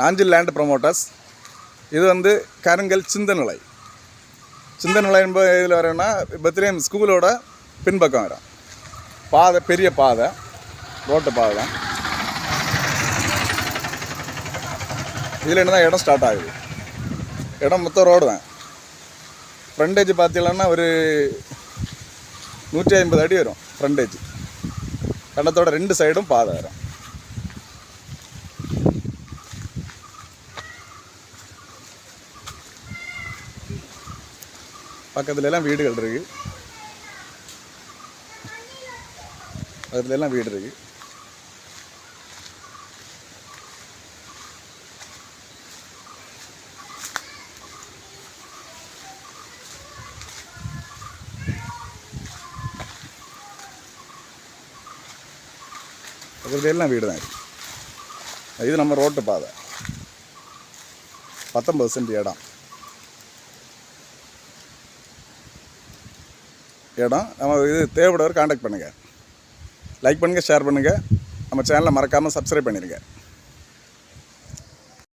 Nanjil land promoters இது வந்து கருங்கல் சிந்தநிலை. சிந்தநிலை என்பது இதில் வரேன்னா பத்ரேம் ஸ்கூலோட பின்பக்கம் வரும் பாதை பெரிய பாதை. ரோட்டு பாதை. தான் இதில் என்ன தான் இடம் ஸ்டார்ட் ஆகுது. இடம் மொத்தம் ரோடு தான். ஃப்ரண்டேஜ் பார்த்தீங்கன்னா ஒரு நூற்றி ஐம்பது அடி வரும் ஃப்ரண்டேஜ் கண்டத்தோட ரெண்டு சைடும் பாதை வரும். பக்கத்துல எல்லாம் வீடுகள் இருக்கு பக்கத்துல எல்லாம் வீடு இருக்கு பக்கத்துல எல்லாம் வீடு தான் இது நம்ம ரோட்டு பாதை. பத்தொன்பது சென்ட் இடம். இடம். நம்ம இது தேவைப்படுறவர் காண்டாக்ட் பண்ணுங்கள் லைக் பண்ணுங்கள் ஷேர் பண்ணுங்கள் நம்ம சேனலை மறக்காமல் சப்ஸ்கிரைப் பண்ணிடுங்க